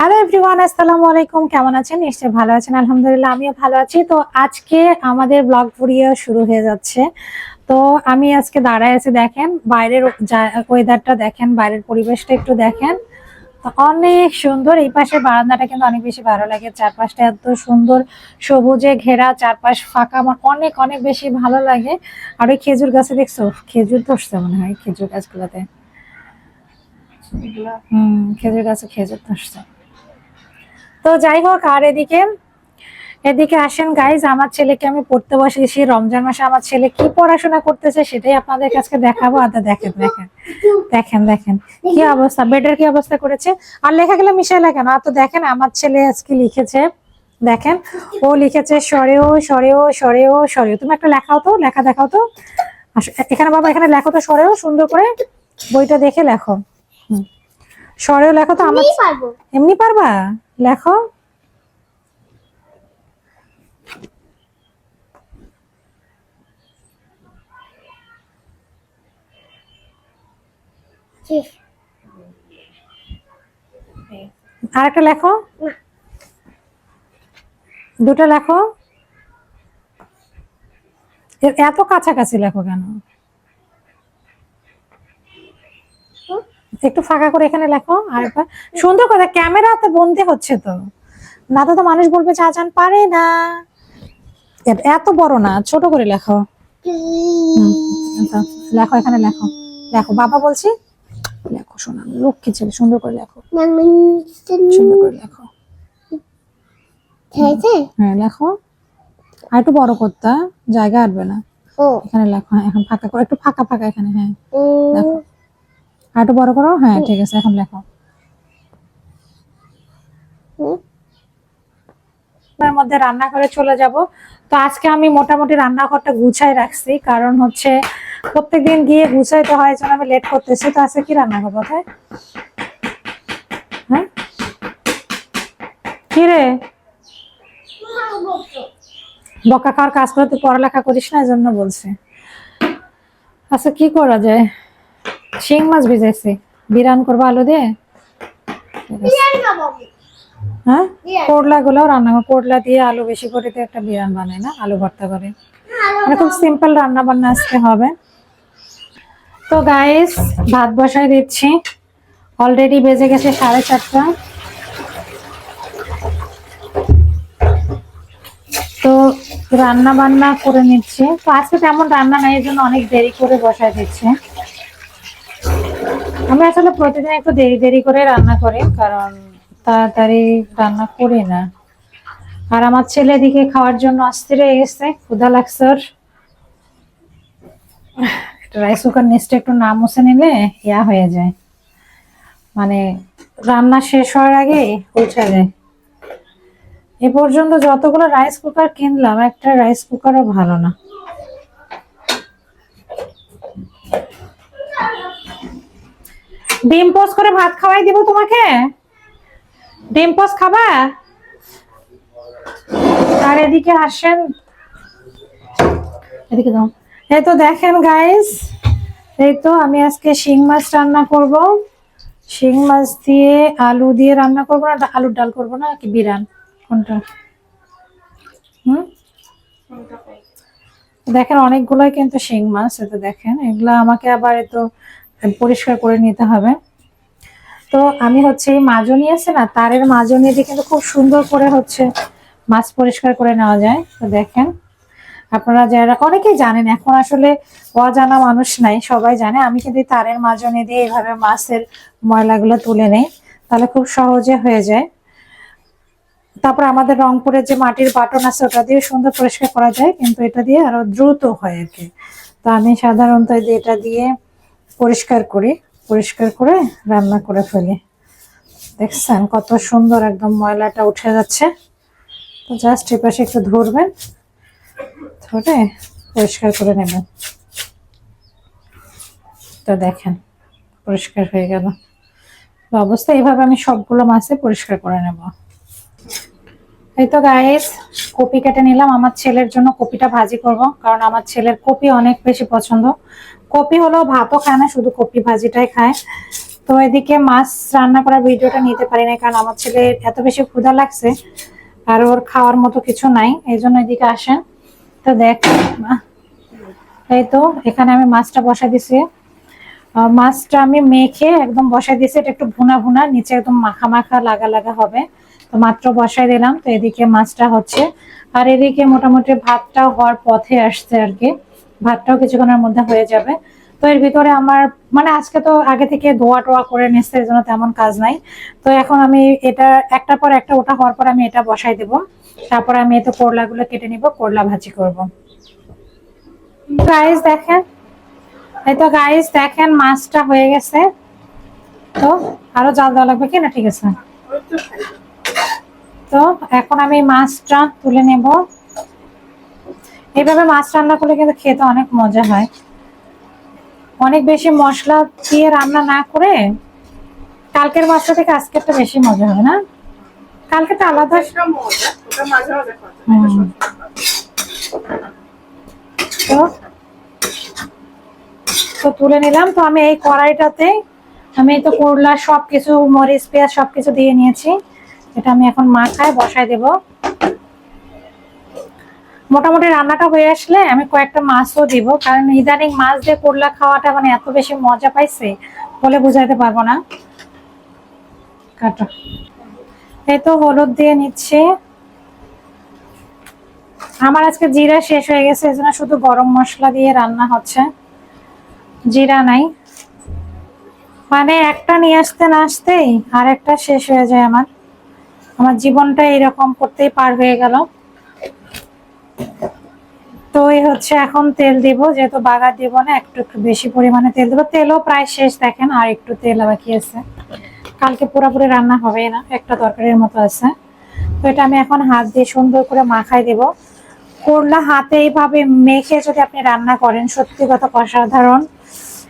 Hello everyone আসসালামু আলাইকুম। কেমন আছেন? নিশ্চয়ই ভালো আছেন। আলহামদুলিল্লাহ, আমিও ভালো আছি। তো আজকে আমাদের ব্লগ ভিডিও শুরু হয়ে যাচ্ছে। তো আমি আজকে দাঁড়ায় আছি, দেখেন, বাইরের ওয়েদারটা দেখেন, বাইরের পরিবেশটা একটু দেখেন। অনেক সুন্দর, এই পাশের বারান্দাটা কিন্তু অনেক বেশি ভালো লাগে। চারপাশটা এত সুন্দর, সবুজে ঘেরা, চারপাশ ফাঁকা, আমার অনেক অনেক বেশি ভালো লাগে। আর ওই খেজুর গাছে দেখছ? খেজুর ধরছে মনে হয়, খেজুর গাছগুলোতে। হম, খেজুর গাছে খেজুর ধরছে। তো যাই হোক আর এদিকে এদিকে আসেন গাইজ আমার ছেলেকে আমি পড়তে বসেছি। রমজান মাসে আমার ছেলে কি পড়াশোনা করতেছে সেটাই আপনাদের কাছে দেখাবো। আর দেখেন দেখেন দেখেন দেখেন কি অবস্থা বেডের কি অবস্থা করেছে? আর লেখাগুলো মিশাইলা কেন? আর তো দেখেন আমার ছেলে আজকে লিখেছে দেখেন ও লিখেছে সরেও সরেও সরেও সরেও তুমি একটা লেখাও তো লেখা দেখাও তো। এখানে বাবা এখানে লেখো তো সরেও সুন্দর করে বইটা দেখে লেখো। সরেও লেখো তো আমার আমি এমনি পারবা? লেখো। আর একটা লেখো দুটো লেখো। এত কাছাকাছি লেখো কেন? একটু ফাঁকা করে এখানে লেখো আর একবার সুন্দর করে ক্যামেরাতে বন্দি হচ্ছে তো। না তো মানুষ বলবে চাচান পারে না। এত বড় না ছোট করে লেখো। লেখো এখানে লেখো। লেখো বাবা বলছি লেখো শোনা লক্ষ্মী ছেলে সুন্দর করে লেখো। সুন্দর করে লেখো। হ্যাঁ লেখো। আর একটু বড় করতে জায়গা আটবে না। এখানে লেখো হ্যাঁ এখন ফাঁকা করো একটু ফাঁকা ফাঁকা এখানে হ্যাঁ। দেখো আর বড় করো? হ্যাঁ ঠিক আছে এখন লেখো। এর মধ্যে রান্না করে চলে যাব। তো আজকে আমি মোটামুটি রান্নাঘরটা গুছাই রাখছি কারণ হচ্ছে প্রত্যেকদিন গিয়ে গুছাইতে হয় যেন আমি লেট করতেছি। তো আজকে কি রান্না করব তাই? হ্যাঁ? কি রে? বকা খাওয়ার কাজ করে তুই পড়ালেখা করিস না এই জন্য বলছে। আচ্ছা কি করা যায়? শিং মাছ ভিজাইছি। বিরান করব আলু দিয়ে। হ্যাঁ। করলা গুলো রান্না করে করলা দিয়ে আলু বেশি করে দিয়ে একটা বিরান বানায় না আলু ভর্তা করে। মানে খুব সিম্পল রান্না বান্না আজকে হবে। তো গাইস ভাত বসাই দিচ্ছি। অলরেডি বেজে গেছে সাড়ে চারটা। তো রান্না বান্না করে নিচ্ছি। তো আজকে তেমন রান্না নাই এর জন্য অনেক দেরি করে বসাই দিচ্ছি। আমি আসলে প্রতিদিন একটু দেরি দেরি করে রান্না করি, কারণ তাড়াতাড়ি রান্না করি না। আর আমার ছেলে এদিকে খাওয়ার জন্য অস্থির হয়ে গেছে, ক্ষুধা লাগছে ওর। রাইস কুকার নিচটা একটু না মুছে নিলে ইয়া হয়ে যায়। মানে রান্না শেষ হওয়ার আগে পৌঁছে যায়। এ পর্যন্ত যতগুলো রাইস কুকার কিনলাম, একটা রাইস কুকারও ভালো না। ডিম পোস্ট করে ভাত খাওয়াই দিব তোমাকে? ডিম পোস্ট খাবা? আর এদিকে আসেন। এদিকে দাও। এই তো দেখেন গাইস এই তো আমি আজকে শিং মাছ রান্না করব। শিং মাছ দিয়ে আলু দিয়ে রান্না করব, না আলুর ডাল করব না, কি বিরান কোনটা? হুম? দেখেন অনেকগুলোই কিন্তু শিং মাছ এতে দেখেন। এগুলা আমাকে আবার এত পরিষ্কার করে নিতে হবে। তো আমি হচ্ছে এই মাজনি আছে না, তারের মাজনি দিয়ে কিন্তু খুব সুন্দর করে হচ্ছে মাছ পরিষ্কার করে নেওয়া যায়। তো দেখেন, আপনারা যারা, অনেকেই জানেন, এখন আসলে অজানা মানুষ নাই, সবাই জানে। আমি কিন্তু তারের মাজনি দিয়ে এইভাবে মাছের ময়লাগুলো তুলে নেই, তাহলে খুব সহজে হয়ে যায়। তারপর আমাদের রংপুরের যে মাটির বাটন আছে, ওটা দিয়ে সুন্দর পরিষ্কার করা যায়, কিন্তু এটা দিয়ে আরও দ্রুত হয় আর কি। তো আমি সাধারণত এটা দিয়ে পরিষ্কার করি, পরিষ্কার করে রান্না করে ফেলি। দেখছেন কত সুন্দর একদম ময়লাটা উঠে যাচ্ছে। তো জাস্ট এপাশে একটু ধরবেন, ধরে পরিষ্কার করে নেবেন। তো দেখেন, পরিষ্কার হয়ে গেল। অবস্থা এইভাবে আমি সবগুলো মাছে পরিষ্কার করে নেব। এই তো গাইস কপি কেটে নিলাম। আমার ছেলের জন্য কপিটা ভাজি করব, কারণ আমার ছেলের কপি অনেক বেশি পছন্দ। কপি হলেও ভাতও খায় না, শুধু কপি ভাজিটাই খায়। তো এদিকে মাছ রান্না করার ভিডিওটা নিতে পারি না কারণ আমার ছেলে এত বেশি ক্ষুধা লাগছে আর ওর খাওয়ার মতো কিছু নাই, এই জন্য এদিকে আসেন। তো দেখ এই তো, এখানে আমি মাছটা বসাই দিছি। মাছটা আমি মেখে একদম বসাই দিয়েছি এটা একটু ভুনা ভুনা, নিচে একদম মাখা মাখা, লাগা লাগা হবে। তো মাত্র বসাই দিলাম, তো এদিকে মাছটা হচ্ছে। আর এদিকে মোটামুটি ভাতটাও হওয়ার পথে আসছে আর কি। ভাতটাও কিছুক্ষণের মধ্যে হয়ে যাবে। তো এর ভিতরে আমার মানে আজকে তো আগে থেকে ধোয়া টোয়া করে নিচ্ছে এর জন্য তেমন কাজ নাই। তো এখন আমি এটা, একটার পর একটা ওটা হওয়ার পর আমি এটা বসাই দেব। তারপর আমি এতো করলাগুলো কেটে নিব, করলা ভাজি করব। গাইস দেখেন? এই তো গাইস দেখেন মাছটা হয়ে গেছে। তো আরও জাল দেওয়া লাগবে কি না ঠিক আছে। তো এখন আমি মাছটা তুলে নেব। এইভাবে মাছ রান্না করলে কিন্তু খেতে অনেক মজা হয়। অনেক বেশি মশলা দিয়ে রান্না না করে কালকের মাছটা থেকে আজকেরটা বেশি মজা হয় না? আলাদা। খাওয়া যায়। হুম। তো? তো তুলে নিলাম। তো আমি এই কড়াইটাতে আমি তো করলা সবকিছু মরিচ পেঁয়াজ সবকিছু দিয়ে নিয়েছি। এটা আমি এখন মাখায় বসাই দেব। মোটামুটি রান্নাটা হয়ে আসলে আমি কয়েকটা মাছও দিব, কারণ ইদানিং মাছ দিয়ে করলা খাওয়াটা মানে এত বেশি মজা পাইছে বলে বুঝাইতে পারব না। কাটো। এই তো হলুদ দিয়ে নিচ্ছে। আমার আজকে জিরা শেষ হয়ে গেছে এজন্য শুধু গরম মশলা দিয়ে রান্না হচ্ছে। জিরা নাই। মানে একটা নিয়ে আসতে না আসতেই আর একটা শেষ হয়ে যায় আমার। আমার জীবনটা এরকম করতেই পার হয়ে গেল। তো এই হচ্ছে এখন তেল দিব, যেহেতু বাগার দিব না, একটু একটু বেশি পরিমাণে তেল দেবো। তেলও প্রায় শেষ, দেখেন, আর একটু তেল বাকি আছে। কালকে পুরোপুরি রান্না হবে না, একটা তরকারির মতো আছে। তো এটা আমি এখন হাত দিয়ে সুন্দর করে মাখাই দেব। করলা হাতে এইভাবে মেখে যদি আপনি রান্না করেন, সত্যি কথা অসাধারণ।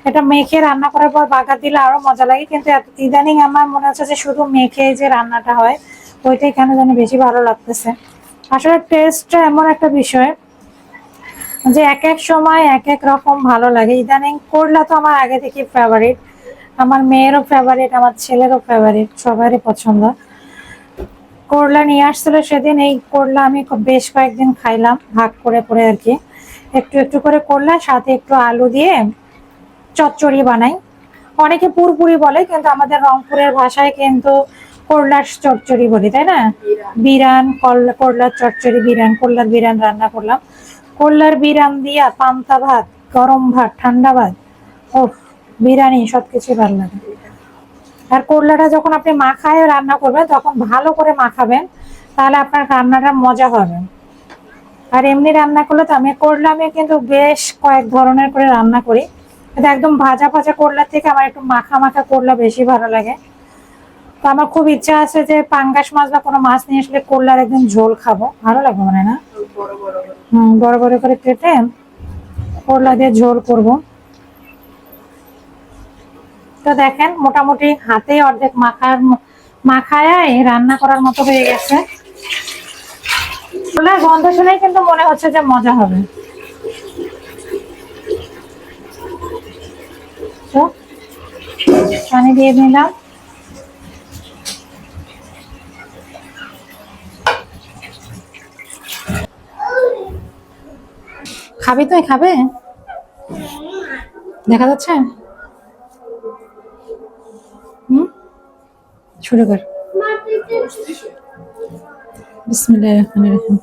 এটা মেখে রান্না করার পর বাগার দিলে আরও মজা লাগে, কিন্তু এত- ইদানিং আমার মনে হচ্ছে যে শুধু মেখে যে রান্নাটা হয়, ওইটাই কেন যেন বেশি ভালো লাগতেছে। আসলে টেস্টটা এমন একটা বিষয় যে এক এক সময় এক এক রকম ভালো লাগে। ইদানিং করলা তো আমার আগে থেকে ফেভারিট আমার মেয়েরও ফেভারিট আমার ছেলেরও ফেভারিট সবারই পছন্দ। করলা নিয়ে আসছিল সেদিন, এই করলা আমি বেশ কয়েকদিন খাইলাম, ভাগ করে করে আর কি। একটু একটু করে করলা সাথে একটু আলু দিয়ে চচ্চড়ি বানাই। অনেকে পুরপুরি বলে, কিন্তু আমাদের রংপুরের ভাষায় কিন্তু করলার চচ্চড়ি বলি, তাই না? বিরান করলা করলার চচ্চড়ি, বিরান, করলার বিরান রান্না করলাম। করলার বিরান দিয়া পান্তা ভাত, গরম ভাত, ঠান্ডা ভাত ও বিরিয়ানি সবকিছু ভালো লাগে। আর করলাটা যখন আপনি মাখায় রান্না করবেন, তখন ভালো করে মাখাবেন, তাহলে আপনার রান্নাটা মজা হবে। আর এমনি রান্না করলে তো আমি, করলা আমি কিন্তু বেশ কয়েক ধরনের করে রান্না করি। একদম ভাজা ভাজা করলার থেকে আমার একটু মাখা মাখা করলা বেশি ভালো লাগে। তো আমার খুব ইচ্ছা আছে যে পাঙ্গাস মাছ বা কোনো মাছ নিয়ে আসলে করলার একদম ঝোল খাব। ভালো লাগবে মানে না? হুম, বড় বড় করে কেটে করলা দিয়ে ঝোল করব। তো দেখেন, মোটামুটি হাতে অর্ধেক মাখার মাখায় রান্না করার মতো হয়ে গেছে। করলার গন্ধ শুনেই কিন্তু মনে হচ্ছে যে মজা হবে। পানি দিয়ে দিলাম খাবি তুই খাবে? দেখা যাচ্ছে? হুম? শুরু কর। বিসমিল্লাহির রহমানির রহিম।